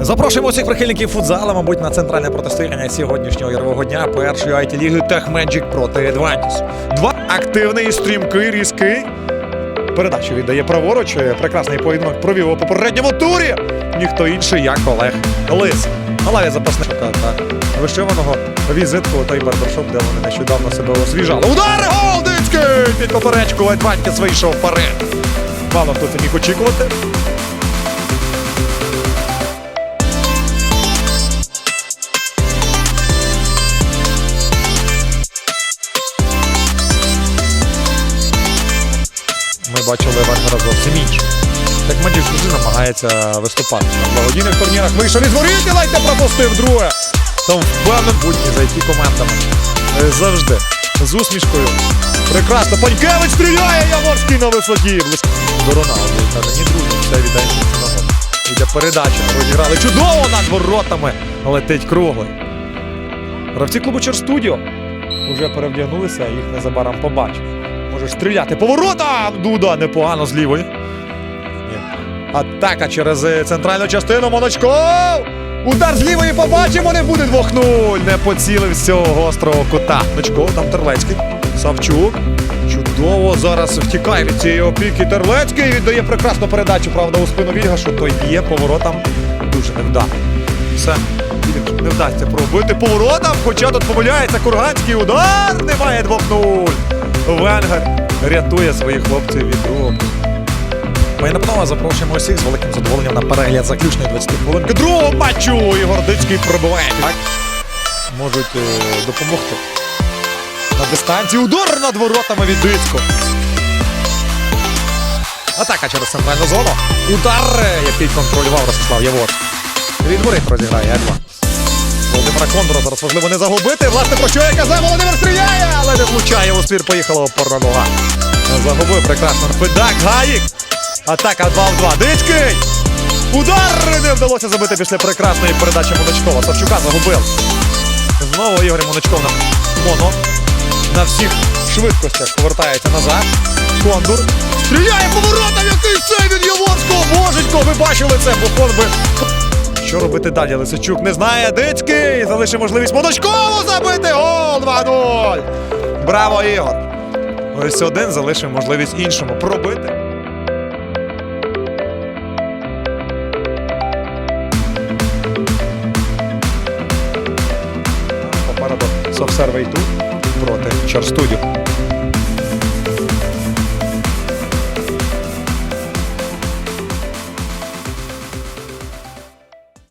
Запрошуємо усіх прихильників футзалу, мабуть, на центральне протистояння сьогоднішнього ігрового дня першої it ліги Техменджик проти Advantis. Два активний, стрімкий, різкий. Передачу віддає праворуч. Прекрасний поєдинок провів у попередньому турі. Ніхто інший, як Олег Лис. На лаві запасних та, вишиваного візитку той барбершоп, де вони нещодавно себе освіжали. Удар! Гол! Дицький! Під поперечку Адвантіс вийшов вперед. Мало хто це міг очікувати. Ми бачили Венгера зовсім інше. Так Медіж завжди намагається виступати на благодійних турнірах. Вийшов із воріт і ледь не пропустив друге. Там впевнений будь-ні за які командами. Е, Завжди. З усмішкою. Прекрасно. Панькевич стріляє, Яворський на висоті. До Роналду. Каже, ні, друже, все на гол. Іде передача. Розіграли чудово над воротами. Летить круглий. Гравці клубу Черстудіо вже перевдягнулися, їх незабаром побачимо. Може стріляти поворотом! Дуда непогано з лівої. Атака через е, центральну частину Моночков! Удар з лівої побачимо, не буде 2-0. Не поцілив з цього гострого кута. Моночков, там Терлецький. Савчук. Чудово зараз втікає від цієї опіки Терлецький. Віддає прекрасну передачу, правда, у спину Вільгашу. Той б'є поворотом. Дуже невдало. Все. Не вдасться пробити поворотом, хоча тут помиляється Курганський удар. Немає 2-0. Венгер рятує своїх хлопців від другого. Ми напевно запрошуємо усіх з великим задоволенням на перегляд заключної 20 хвилинки другого матчу. І Гордицький пробиває. Так? Можуть е, допомогти. На дистанції удар над воротами від Дицько. Атака через центральну зону. Удар, е, який контролював Ростислав Явор. Від воріт розіграє Едван. Володимира Кондора зараз важливо не загубити. Власне, про що я казав, Володимир стріляє, але не влучає у ствір. Поїхала опорна нога. Загубив прекрасно. Федак, Гаїк. Атака 2 в 2. Дицький. Удар не вдалося забити після прекрасної передачі Моночкова. Савчука загубив. Знову Ігор Моночков на моно. На всіх швидкостях повертається назад. Кондур. Стріляє поворотом, який цей від Яворського. Божечко, ви бачили це, Буфон би. Що робити далі? Лисичук не знає. Дицький залишив можливість Моночкову забити. Гол 2-0. Браво, Ігор. Ось один залишив можливість іншому пробити. Попереду Совсервей тут проти Чарстудіо.